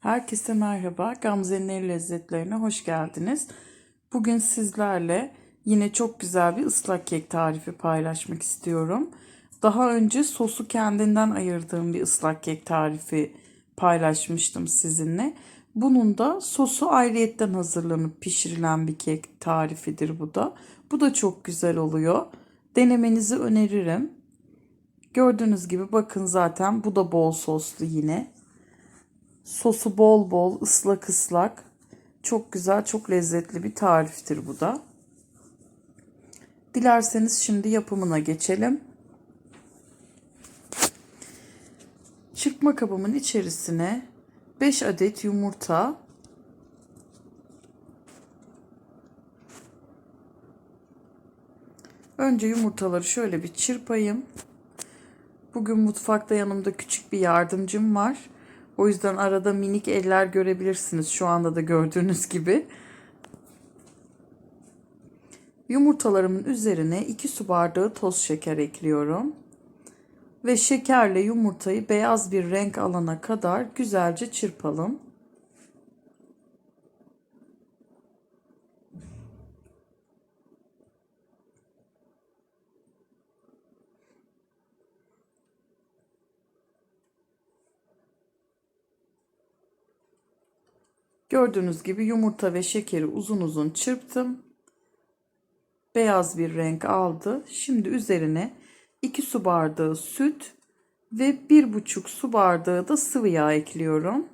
Herkese merhaba. Gamze'nin el lezzetlerine hoş geldiniz. Bugün sizlerle yine çok güzel bir ıslak kek tarifi paylaşmak istiyorum. Daha önce sosu kendinden ayırdığım bir ıslak kek tarifi paylaşmıştım sizinle. Bunun da sosu ayrıyetten hazırlanıp pişirilen bir kek tarifidir bu da. Bu da çok güzel oluyor. Denemenizi öneririm. Gördüğünüz gibi bakın zaten bu da bol soslu yine. Sosu bol bol, ıslak ıslak. Çok güzel, çok lezzetli bir tariftir bu da. Dilerseniz şimdi yapımına geçelim. Çırpma kabımın içerisine 5 adet yumurta, Önce yumurtaları şöyle bir çırpayım. Bugün mutfakta yanımda küçük bir yardımcım var. O yüzden arada minik eller görebilirsiniz şu anda da gördüğünüz gibi. Yumurtalarımın üzerine 2 su bardağı toz şeker ekliyorum. Ve şekerle yumurtayı beyaz bir renk alana kadar güzelce çırpalım. Gördüğünüz gibi yumurta ve şekeri uzun uzun çırptım. Beyaz bir renk aldı. Şimdi üzerine 2 su bardağı süt ve 1,5 su bardağı da sıvı yağ ekliyorum.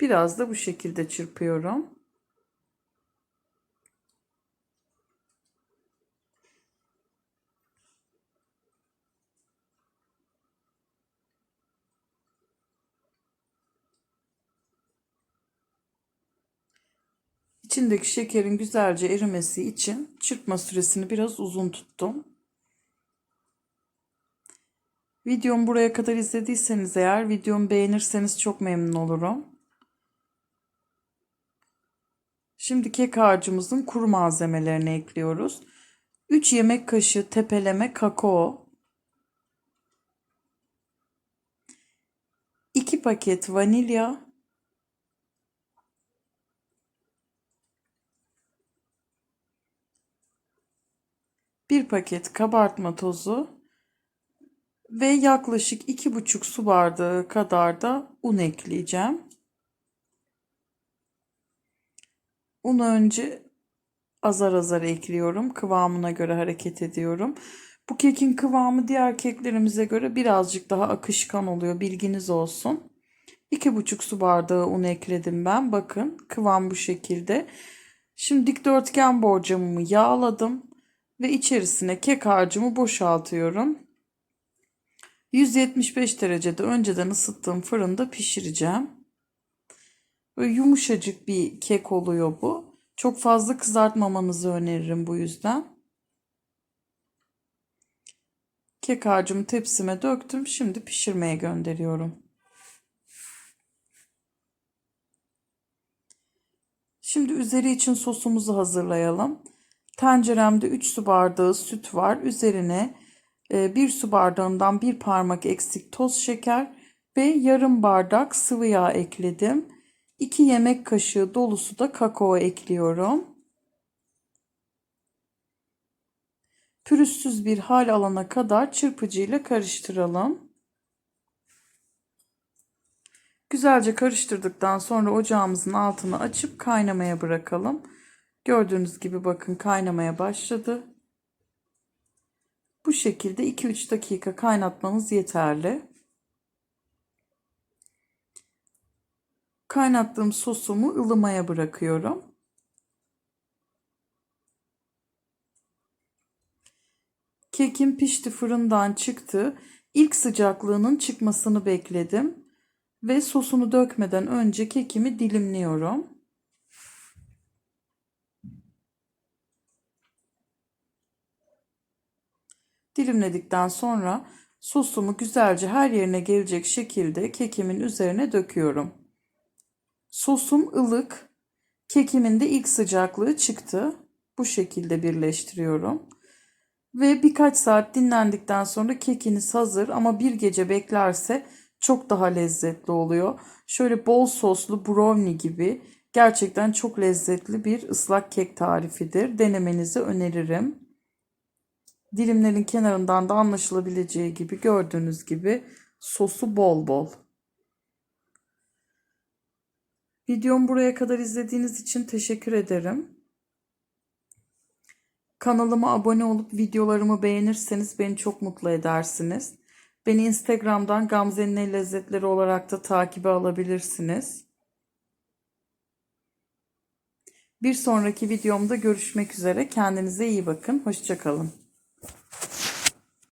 Biraz da bu şekilde çırpıyorum. İçindeki şekerin güzelce erimesi için çırpma süresini biraz uzun tuttum. Videomu buraya kadar izlediyseniz eğer videomu beğenirseniz çok memnun olurum. Şimdi kek harcımızın kuru malzemelerini ekliyoruz. 3 yemek kaşığı tepeleme kakao. 2 paket vanilya. Bir paket kabartma tozu ve yaklaşık iki buçuk su bardağı kadar da un ekleyeceğim. Unu önce azar azar ekliyorum. Kıvamına göre hareket ediyorum. Bu kekin kıvamı diğer keklerimize göre birazcık daha akışkan oluyor. Bilginiz olsun. 2,5 su bardağı un ekledim ben. Bakın kıvam bu şekilde. Şimdi dikdörtgen borcamımı yağladım ve içerisine kek harcımı boşaltıyorum. 175 derecede önceden ısıttığım fırında pişireceğim. Böyle yumuşacık bir kek oluyor bu. Çok fazla kızartmamanızı öneririm bu yüzden. Kek harcımı tepsime döktüm. Şimdi pişirmeye gönderiyorum. Şimdi üzeri için sosumuzu hazırlayalım. Tenceremde 3 su bardağı süt var. Üzerine 1 e, su bardağından bir parmak eksik toz şeker ve yarım bardak sıvı yağ ekledim. 2 yemek kaşığı dolusu da kakao ekliyorum. Pürüzsüz bir hal alana kadar çırpıcıyla karıştıralım. Güzelce karıştırdıktan sonra ocağımızın altını açıp kaynamaya bırakalım. Gördüğünüz gibi bakın kaynamaya başladı. Bu şekilde 2-3 dakika kaynatmanız yeterli. Kaynattığım sosumu ılımaya bırakıyorum. Kekim pişti fırından çıktı. İlk sıcaklığının çıkmasını bekledim ve sosunu dökmeden önce kekimi dilimliyorum. Dilimledikten sonra sosumu güzelce her yerine gelecek şekilde kekimin üzerine döküyorum. Sosum ılık. Kekimin de ilk sıcaklığı çıktı. Bu şekilde birleştiriyorum. Ve birkaç saat dinlendikten sonra kekiniz hazır ama bir gece beklerse çok daha lezzetli oluyor. Şöyle bol soslu brownie gibi gerçekten çok lezzetli bir ıslak kek tarifidir. Denemenizi öneririm. Dilimlerin kenarından da anlaşılabileceği gibi gördüğünüz gibi sosu bol bol. Videomu buraya kadar izlediğiniz için teşekkür ederim. Kanalıma abone olup videolarımı beğenirseniz beni çok mutlu edersiniz. Beni Instagram'dan Gamze'nin El Lezzetleri olarak da takibe alabilirsiniz. Bir sonraki videomda görüşmek üzere. Kendinize iyi bakın. Hoşçakalın.